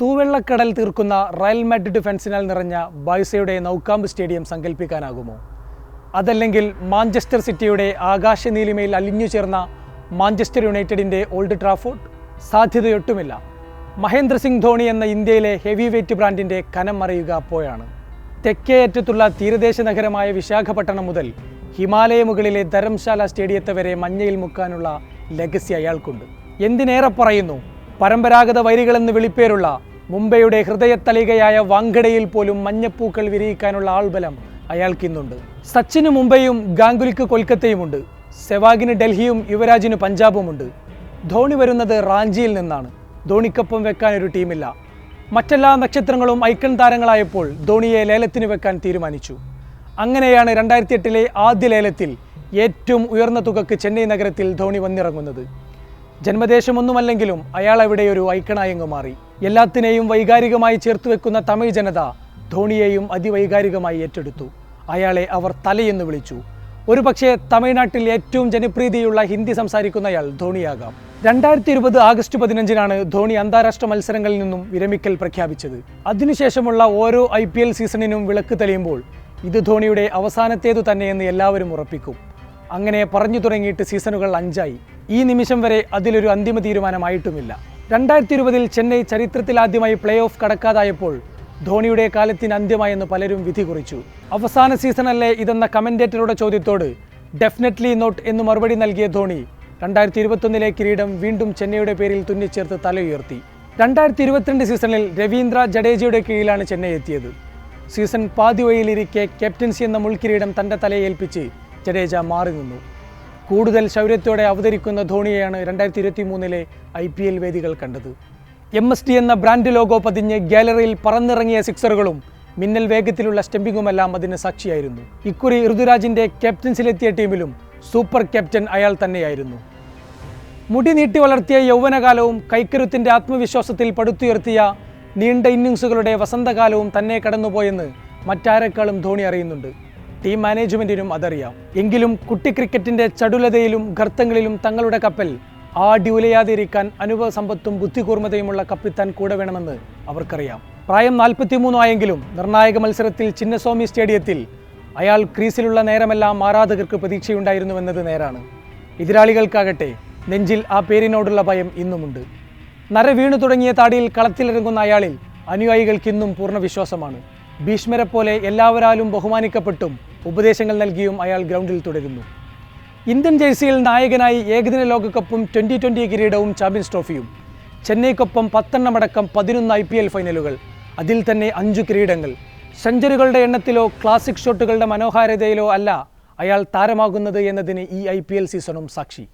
തൂവെള്ളക്കടൽ തീർക്കുന്ന Real Madrid ഡിഫൻസിനാൽ നിറഞ്ഞ ബൈസയുടെ നൗക്കാമ്പ് stadium സങ്കല്പിക്കാനാകുമോ അതല്ലെങ്കിൽ മാഞ്ചസ്റ്റർ സിറ്റിയുടെ ആകാശനീലിമയിൽ അലിഞ്ഞു ചേർന്ന മാഞ്ചസ്റ്റർ യുണൈറ്റഡിന്റെ ഓൾഡ് ട്രാഫോർഡ്? സാധ്യതയൊട്ടുമില്ല. മഹേന്ദ്ര സിംഗ് ധോണി എന്ന ഇന്ത്യയിലെ ഹെവി വെയ്റ്റ് ബ്രാൻഡിന്റെ കനം മറയുക അപ്പോഴാണ് തെക്കേ അറ്റത്തുള്ള തീരദേശ നഗരമായ വിശാഖപട്ടണം മുതൽ ഹിമാലയ മുകളിലെ ധരംശാല സ്റ്റേഡിയത്തെ വരെ മഞ്ഞയിൽ മുക്കാനുള്ള ലെഗസി അയാൾക്കുണ്ട്. എന്തിനേറെ പറയുന്നു? പരമ്പരാഗത വൈരികളെന്ന് വിളിപ്പേരുള്ള മുംബൈയുടെ ഹൃദയത്തലികയായ വാങ്കടയിൽ പോലും മഞ്ഞപ്പൂക്കൾ വിരിയിക്കാനുള്ള ആൾബലം അയാൾക്കിന്നുണ്ട്. സച്ചിന് മുംബൈയും ഗാംഗുലിക്ക് കൊൽക്കത്തയുമുണ്ട്. സെവാഗിന് ഡൽഹിയും യുവരാജിന് പഞ്ചാബുമുണ്ട്. ധോണി വരുന്നത് റാഞ്ചിയിൽ നിന്നാണ്. ധോണിക്കൊപ്പം വെക്കാൻ ഒരു ടീമില്ല. മറ്റെല്ലാ നക്ഷത്രങ്ങളും ഐക്കൺ താരങ്ങളായപ്പോൾ ധോണിയെ ലേലത്തിന് വെക്കാൻ തീരുമാനിച്ചു. അങ്ങനെയാണ് രണ്ടായിരത്തി എട്ടിലെ ആദ്യ ലേലത്തിൽ ഏറ്റവും ഉയർന്ന തുകക്ക് ചെന്നൈ നഗരത്തിൽ ധോണി വന്നിറങ്ങുന്നത്. ജന്മദേശമൊന്നുമല്ലെങ്കിലും അയാൾ അവിടെ ഒരു ഐക്കണായങ്ങ് മാറി. എല്ലാത്തിനെയും വൈകാരികമായി ചേർത്ത് വെക്കുന്ന തമിഴ് ജനത ധോണിയെയും അതിവൈകാരികമായി ഏറ്റെടുത്തു. അയാളെ അവർ തലയെന്ന് വിളിച്ചു. ഒരുപക്ഷെ തമിഴ്നാട്ടിൽ ഏറ്റവും ജനപ്രീതിയുള്ള ഹിന്ദി സംസാരിക്കുന്നയാൾ ധോണിയാകാം. രണ്ടായിരത്തി ഇരുപത് ആഗസ്റ്റ് പതിനഞ്ചിനാണ് ധോണി അന്താരാഷ്ട്ര മത്സരങ്ങളിൽ നിന്നും വിരമിക്കൽ പ്രഖ്യാപിച്ചത്. അതിനുശേഷമുള്ള ഓരോ ഐ സീസണിനും വിളക്ക് തെളിയുമ്പോൾ ഇത് ധോണിയുടെ അവസാനത്തേതു തന്നെയെന്ന് എല്ലാവരും ഉറപ്പിക്കും. അങ്ങനെ പറഞ്ഞു തുടങ്ങിയിട്ട് സീസണുകൾ അഞ്ചായി. ഈ നിമിഷം വരെ അതിലൊരു അന്തിമ തീരുമാനമായിട്ടുമില്ല. രണ്ടായിരത്തി ഇരുപതിൽ ചെന്നൈ ചരിത്രത്തിലാദ്യമായി പ്ലേ ഓഫ് കടക്കാതായപ്പോൾ ധോണിയുടെ കാലത്തിന് അന്ത്യമായെന്ന് പലരും വിധി കുറിച്ചു. അവസാന സീസണല്ലേ ഇതെന്ന കമന്റേറ്ററുടെ ചോദ്യത്തോട് ഡെഫിനറ്റ്ലി നോട്ട് എന്ന് മറുപടി നൽകിയ ധോണി രണ്ടായിരത്തി ഇരുപത്തൊന്നിലെ കിരീടം വീണ്ടും ചെന്നൈയുടെ പേരിൽ തുന്നിച്ചേർത്ത് തലയുയർത്തി. രണ്ടായിരത്തി ഇരുപത്തിരണ്ട് സീസണിൽ രവീന്ദ്ര ജഡേജയുടെ കീഴിലാണ് ചെന്നൈ എത്തിയത്. സീസൺ പാതി വഴിയിലിരിക്കെ ക്യാപ്റ്റൻസി എന്ന മുൾക്കിരീടം തന്റെ തലയേൽപ്പിച്ച് ജഡേജ മാറി നിന്നു. കൂടുതൽ ശൗര്യത്തോടെ അവതരിക്കുന്ന ധോണിയെയാണ് രണ്ടായിരത്തി ഇരുപത്തി മൂന്നിലെ ഐ പി എൽ വേദികൾ കണ്ടത്. എം എസ് ടി എന്ന ബ്രാൻഡ് ലോഗോ പതിഞ്ഞ് ഗാലറിയിൽ പറന്നിറങ്ങിയ സിക്സറുകളും മിന്നൽ വേഗത്തിലുള്ള സ്റ്റംപിങ്ങുമെല്ലാം അതിന് സാക്ഷിയായിരുന്നു. ഇക്കുറി ഋതുരാജിന്റെ ക്യാപ്റ്റൻസിലെത്തിയ ടീമിലും സൂപ്പർ ക്യാപ്റ്റൻ അയാൾ തന്നെയായിരുന്നു. മുടി നീട്ടി വളർത്തിയ യൗവനകാലവും കൈക്കരുത്തിന്റെ ആത്മവിശ്വാസത്തിൽ പടുത്തുയർത്തിയ നീണ്ട ഇന്നിങ്സുകളുടെ വസന്തകാലവും തന്നെ കടന്നുപോയെന്ന് മറ്റാരെക്കാളും ധോണി അറിയുന്നുണ്ട്. ടീം മാനേജ്മെന്റിനും അതറിയാം. എങ്കിലും കുട്ടി ക്രിക്കറ്റിന്റെ ചടുലതയിലും ഗർത്തങ്ങളിലും തങ്ങളുടെ കപ്പൽ ആടി ഉലയാതിരിക്കാൻ അനുഭവ സമ്പത്തും ബുദ്ധികൂർമ്മതയുമുള്ള കപ്പിത്താൻ കൂടെ വേണമെന്ന് അവർക്കറിയാം. പ്രായം നാൽപ്പത്തിമൂന്ന് ആയെങ്കിലും നിർണായക മത്സരത്തിൽ ചിന്നസ്വാമി സ്റ്റേഡിയത്തിൽ അയാൾ ക്രീസിലുള്ള നേരമെല്ലാം ആരാധകർക്ക് പ്രതീക്ഷയുണ്ടായിരുന്നുവെന്നത് നേരാണ്. എതിരാളികൾക്കാകട്ടെ നെഞ്ചിൽ ആ പേരിനോടുള്ള ഭയം ഇന്നുമുണ്ട്. നര വീണു തുടങ്ങിയ താടിയിൽ കളത്തിലിറങ്ങുന്ന അയാളിൽ അനുയായികൾക്ക് ഇന്നും പൂർണ വിശ്വാസമാണ്. ഭീഷ്മരെ പോലെ എല്ലാവരാലും ബഹുമാനിക്കപ്പെട്ടും ഉപദേശങ്ങൾ നൽകിയും അയാൾ ഗ്രൗണ്ടിൽ തുടരുന്നു. ഇന്ത്യൻ ജേഴ്സിയിൽ നായകനായി ഏകദിന ലോകകപ്പും ട്വന്റി ട്വന്റി കിരീടവും ചാമ്പ്യൻസ് ട്രോഫിയും. ചെന്നൈക്കൊപ്പം പത്തെണ്ണമടക്കം പതിനൊന്ന് ഐ പി എൽ ഫൈനലുകൾ. അതിൽ തന്നെ അഞ്ചു കിരീടങ്ങൾ. സെഞ്ചുറികളുടെ എണ്ണത്തിലോ ക്ലാസിക് ഷോട്ടുകളുടെ മനോഹാരിതയിലോ അല്ല അയാൾ താരമാകുന്നത് എന്നതിന് ഈ ഐ സീസണും സാക്ഷി.